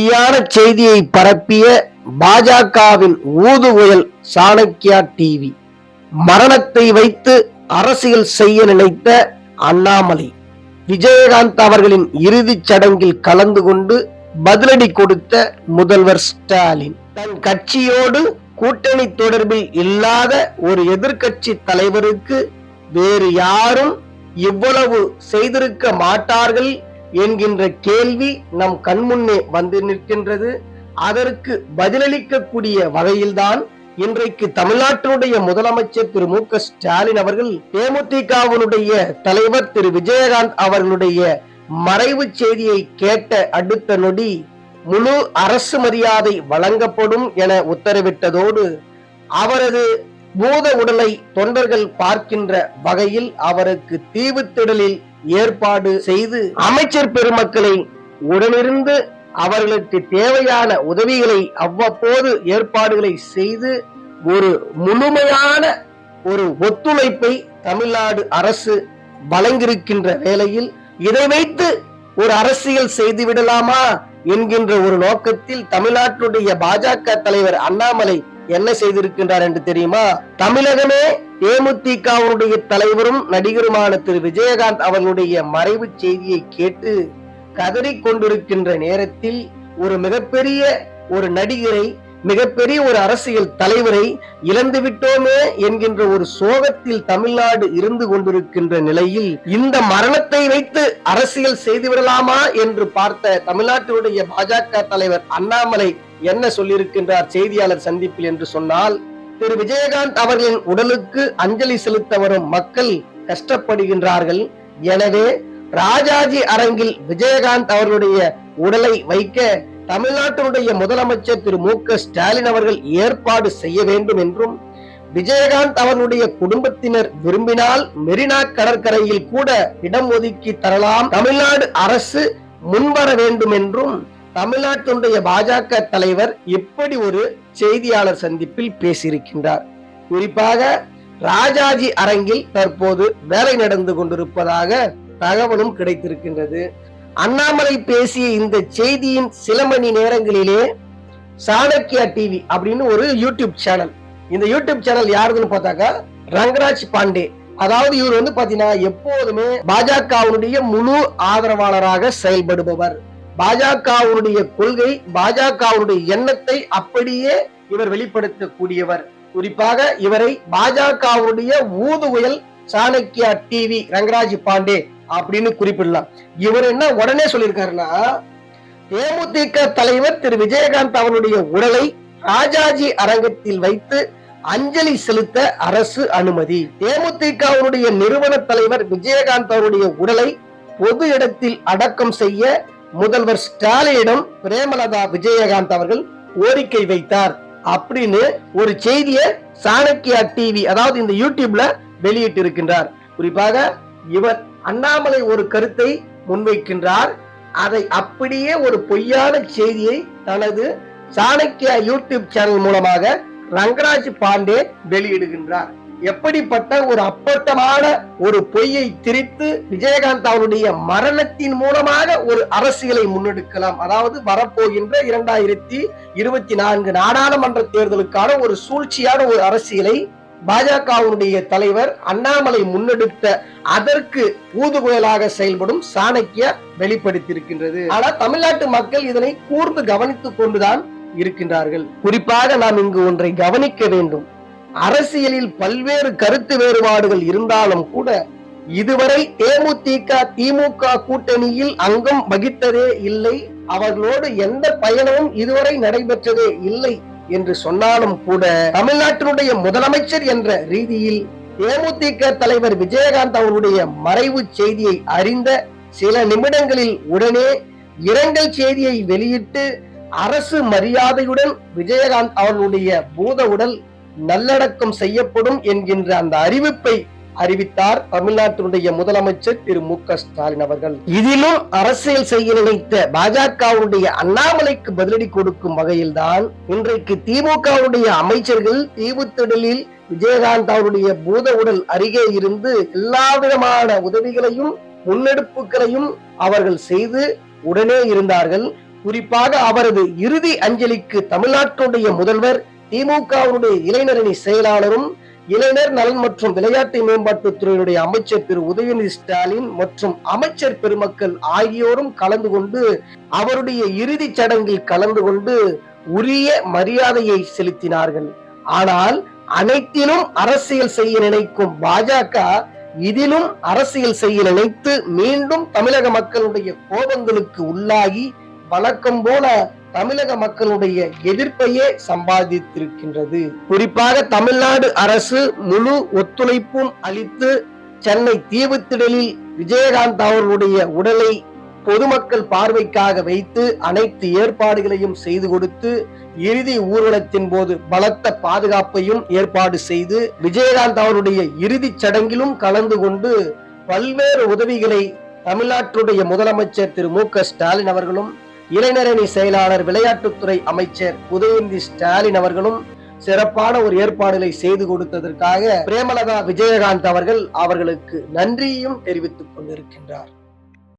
பொய்யான செய்தியை பரப்பிய பாஜகவின் ஊதுகுயல் சாணக்கியா டிவி. மரணத்தை வைத்து அரசியல் செய்ய நினைத்த அண்ணாமலை விஜயகாந்த் அவர்களின் இறுதிச் சடங்கில் கலந்து கொண்டு பதிலடி கொடுத்த முதல்வர் ஸ்டாலின். தன் கட்சியோடு கூட்டணி தொடர்பில் இல்லாத ஒரு எதிர்க்கட்சி தலைவருக்கு வேறு யாரும் இவ்வளவு செய்திருக்க மாட்டார்கள் என்கின்ற கேள்வி நம் கண்முன்னே வந்து நிற்கின்றது. அதற்கு பதிலளிக்கக்கூடிய வகையில்தான் இன்றைக்கு தமிழ்நாட்டினுடைய முதலமைச்சர் திரு மு க ஸ்டாலின் அவர்கள் தேமுதிகவினுடைய தலைவர் திரு விஜயகாந்த் அவர்களுடைய மறைவு செய்தியை கேட்ட அடுத்த நொடி முழு அரசு மரியாதை வழங்கப்படும் என உத்தரவிட்டதோடு அவரது பூத உடலை தொண்டர்கள் பார்க்கின்ற வகையில் அவருக்கு தீவுத்திடலில் ஏற்பாடு செய்து அமைச்சர் பெருமக்களை உடனிருந்து அவர்களுக்கு தேவையான உதவிகளை அவ்வப்போது ஏற்பாடுகளை செய்து ஒரு முழுமையான ஒரு ஒத்துழைப்பை தமிழ்நாடு அரசு வழங்கியிருக்கின்ற வேளையில் இதை வைத்து ஒரு அரசியல் செய்து விடலாமா என்கின்ற ஒரு நோக்கத்தில் தமிழ்நாட்டுடைய பாஜக தலைவர் அண்ணாமலை என்ன செய்திருக்கின்றார் என்று தெரியுமா? தமிழகமே தேமுதிகவுடைய தலைவரும் நடிகருமான திரு. விஜயகாந்த் அவர்களுடைய மறைவு செய்தியை கேட்டு கதறிக் கொண்டிருக்கின்ற நேரத்தில் ஒரு மிகப்பெரிய ஒரு நடிகரை மிகப்பெரிய ஒரு அரசியல் தலைவரை இழந்து விட்டோமே என்கின்ற ஒரு சோகத்தில் தமிழ்நாடு இருந்து கொண்டிருக்கின்ற நிலையில் இந்த மரணத்தை வைத்து அரசியல் செய்து விடலாமா என்று பார்த்த தமிழ்நாட்டினுடைய பாஜக தலைவர் அண்ணாமலை என்ன சொல்லியிருக்கின்றார் செய்தியாளர் சந்திப்பில் என்று சொன்னால் திரு. விஜயகாந்த் அவர்களின் உடலுக்கு அஞ்சலி செலுத்த வரும் மக்கள் கஷ்டப்படுகின்றார்கள். எனவே ராஜாஜி அரங்கில் விஜயகாந்த் அவர்களுடைய உடலை வைக்க தமிழ்நாட்டினுடைய முதலமைச்சர் திரு மு க ஸ்டாலின் அவர்கள் ஏற்பாடு செய்ய வேண்டும் என்றும் விஜயகாந்த் அவனுடைய குடும்பத்தினர் விரும்பினால் மெரினா கடற்கரையில் கூட இடம் ஒதுக்கி தரலாம். தமிழ்நாடு அரசு முன்வர வேண்டும் என்றும் தமிழ்நாட்டினுடைய பாஜக தலைவர் இப்படி ஒரு செய்தியாளர் சந்திப்பில் பேசியிருக்கின்றார். குறிப்பாக ராஜாஜி அரங்கில் தற்போது வேலை நடந்து கொண்டிருப்பதாக தகவலும் கிடைத்திருக்கின்றது. அண்ணாமலை பேசிய இந்த செய்தியின் சில மணி நேரங்களிலே சாணக்கியா டிவி அப்படின்னு ஒரு யூடியூப் சேனல் இந்த யூடியூப் சேனல் யாருதுன்னு பார்த்தாக்கா ரங்கராஜ் பாண்டே. அதாவது இவர் வந்து பாத்தீங்கன்னா எப்போதுமே பாஜகவுடைய முழு ஆதரவாளராக செயல்படுபவர். பாஜகவுடைய கொள்கை பாஜகவுடைய எண்ணத்தை அப்படியே இவர் வெளிப்படுத்தக்கூடியவர். குறிப்பாக இவரை பாஜகவுடைய ஊதுகுயல் சாணக்கியா டிவி ரங்கராஜ் பாண்டே அப்படின்னு குறிப்பிடலாம். இவர் என்ன உடனே சொல்லியிருக்காருன்னா தேமுதிக தலைவர் திரு விஜயகாந்த் அவருடைய உடலை ராஜாஜி அரங்கத்தில் வைத்து அஞ்சலி செலுத்த அரசு அனுமதி. தேமுதிகவுடைய நிறுவன தலைவர் விஜயகாந்த் அவருடைய உடலை பொது இடத்தில் அடக்கம் செய்ய முதல்வர் ஸ்டாலினிடம் பிரேமலதா விஜயகாந்த் அவர்கள் கோரிக்கை வைத்தார் அப்படின்னு ஒரு செய்தியை சாணக்கியா டிவி அதாவது இந்த யூடியூப்ல வெளியிட்டு இருக்கின்றார் குறிப்பாக இவர் அண்ணாமலை ஒரு கருத்தை முன்வைக்கின்றார். அதை அப்படியே ஒரு பொய்யான செய்தியை தனது சாணக்கியா யூடியூப் சேனல் மூலமாக ரங்கராஜ் பாண்டே வெளியிடுகின்றார். எப்படிப்பட்ட ஒரு அப்பட்டமான ஒரு பொய்யை திரித்து விஜயகாந்த் அவருடைய மரணத்தின் மூலமாக ஒரு அரசியலை முன்னெடுக்கலாம். அதாவது வரப்போகின்ற இரண்டாயிரத்தி இருபத்தி நான்கு நாடாளுமன்ற தேர்தலுக்கான ஒரு சூழ்ச்சியான ஒரு அரசியலை பாஜகவுடைய தலைவர் அண்ணாமலை முன்னெடுத்த அதற்கு ஊதுகுயலாக செயல்படும் சாணக்கிய வெளிப்படுத்தியிருக்கின்றது. ஆனால் தமிழ்நாட்டு மக்கள் இதனை கூர்ந்து கவனித்துக் கொண்டுதான் இருக்கின்றார்கள். குறிப்பாக நாம் இங்கு ஒன்றை கவனிக்க வேண்டும். அரசியலில் பல்வேறு கருத்து வேறுபாடுகள் இருந்தாலும் கூட இதுவரை தேமுதிக திமுக கூட்டணியில் அங்கம் வகித்ததே இல்லை. அவர்களோடு எந்த பயணமும் இதுவரை நடைபெற்றதே இல்லை. என்று சொன்னாலும் கூட தமிழ்நாட்டினுடைய முதலமைச்சர் என்ற ரீதியில் தேமுதிக தலைவர் விஜயகாந்த் அவருடைய மறைவு செய்தியை அறிந்த சில நிமிடங்களில் உடனே இரங்கல் செய்தியை வெளியிட்டு அரசு மரியாதையுடன் விஜயகாந்த் அவர்களுடைய பூத உடல் நல்லடக்கம் செய்யப்படும் என்கின்ற அந்த அறிவிப்பை அறிவித்தார் தமிழ்நாட்டினுடைய முதலமைச்சர் திரு மு க ஸ்டாலின் அவர்கள். இதிலும் அரசியல் செய்ய நினைத்த பாஜகவுடைய அண்ணாமலைக்கு பதிலடி கொடுக்கும் வகையில்தான் இன்றைக்கு திமுகவுடைய அமைச்சர்கள் தீவுத்திடலில் விஜயகாந்த் அவருடைய பூத உடல் அருகே இருந்து எல்லா விதமான உதவிகளையும் முன்னெடுப்புகளையும் அவர்கள் செய்து உடனே இருந்தார்கள். குறிப்பாக அவரது இறுதி அஞ்சலிக்கு தமிழ்நாட்டுடைய முதல்வர் திமுகவுடைய இளைஞரணி செயலாளரும் இளைஞர் நலன் மற்றும் விளையாட்டு மேம்பாட்டுத் துறையினுடைய அமைச்சர் திரு உதயநிதி ஸ்டாலின் மற்றும் அமைச்சர் பெருமக்கள் ஆகியோரும் கலந்து கொண்டு அவருடைய இறுதிச் சடங்கில் கலந்து கொண்டு உரிய மரியாதையை செலுத்தினார்கள். ஆனால் அனைத்திலும் அரசியல் செய்ய நினைக்கும் பாஜக இதிலும் அரசியல் செய்ய நினைத்து மீண்டும் தமிழக மக்களுடைய கோபங்களுக்கு உள்ளாகி வழக்கம் போல தமிழக மக்களுடைய எதிர்ப்பையே சம்பாதித்திருக்கின்றது. குறிப்பாக தமிழ்நாடு அரசு முழு ஒத்துழைப்பும் அளித்து சென்னை தீவுத்திடலில் விஜயகாந்த் அவர்களுடைய உடலை பொதுமக்கள் பார்வைக்காக வைத்து அனைத்து ஏற்பாடுகளையும் செய்து கொடுத்து இறுதி ஊர்வலத்தின் போது பலத்த பாதுகாப்பையும் ஏற்பாடு செய்து விஜயகாந்த் அவருடைய இறுதிச் சடங்கிலும் கலந்து கொண்டு பல்வேறு உதவிகளை தமிழ்நாட்டுடைய முதலமைச்சர் திரு மு க ஸ்டாலின் அவர்களும் இளைஞரணி செயலாளர் விளையாட்டுத்துறை அமைச்சர் உதயநிதி ஸ்டாலின் அவர்களும் சிறப்பான ஒரு ஏற்பாடுகளை செய்து கொடுத்ததற்காக பிரேமலதா விஜயகாந்த் அவர்கள் அவர்களுக்கு நன்றியும் தெரிவித்துக் கொண்டிருக்கின்றார்.